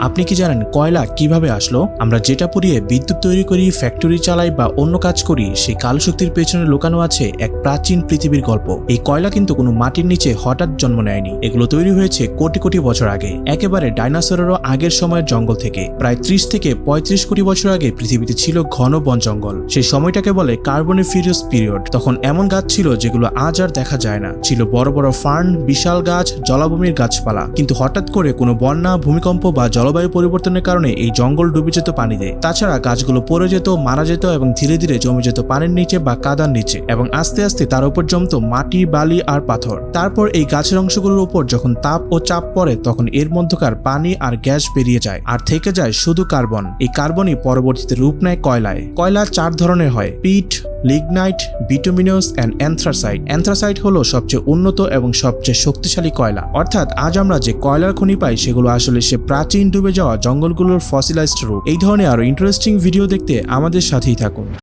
আপনি কি জানেন কয়লা কীভাবে আসলো? আমরা যেটা পুড়িয়ে বিদ্যুৎ তৈরি করি ফ্যাক্টরি চালাই বা অন্য কাজ করি, সেই কালো শক্তির পেছনে লুকানো আছে এক প্রাচীন পৃথিবীর গল্প। এই কয়লা কিন্তু কোনো মাটির নিচে হঠাৎ জন্ম নেয়নি। এগুলো তৈরি হয়েছে কোটি কোটি বছর আগে। একেবারে ডাইনোসরেরও আগের সময়ের জঙ্গল থেকে। প্রায় ত্রিশ থেকে পঁয়ত্রিশ কোটি বছর আগে পৃথিবীতে ছিল ঘন বন জঙ্গল। সেই সময়টাকে বলে কার্বনিফিরিয়াস পিরিয়ড। তখন এমন গাছ ছিল যেগুলো আজ আর দেখা যায় না। ছিল বড় বড় ফার্ন, বিশাল গাছ, জলাভূমির গাছপালা। কিন্তু হঠাৎ করে কোনো বন্যা, ভূমিকম্প বা জলবায়ু পরিবর্তনের কারণে এই জঙ্গল ডুবে যেত পানিতে। তাছাড়া গাছগুলো পড়ে যেত, মারা যেত এবং ধীরে ধীরে জমে যেত পানির নিচে বা কাদার নিচে এবং আস্তে আস্তে তার উপর জমত মাটি, বালি আর পাথর। তারপর এই গাছের অংশগুলোর উপর যখন তাপ ও চাপ পড়ে, তখন এর মধ্যকার পানি আর গ্যাস বেরিয়ে যায় আর থেকে যায় শুধু কার্বন। এই কার্বনই পরবর্তীতে রূপ নেয় কয়লায়। কয়লা চার ধরনের হয়, peat lignite, bituminous and anthracite anthracite হলো সবচেয়ে উন্নত এবং সবচেয়ে শক্তিশালী কয়লা। অর্থাৎ আজ আমরা যে কয়লার খনি পাই, সেগুলো আসলে সে প্রাচীন ডুবে যাওয়া জঙ্গলগুলোর ফসিলাইজড রূপ। এই ধরনের আরও ইন্টারেস্টিং ভিডিও দেখতে আমাদের সাথেই থাকুন।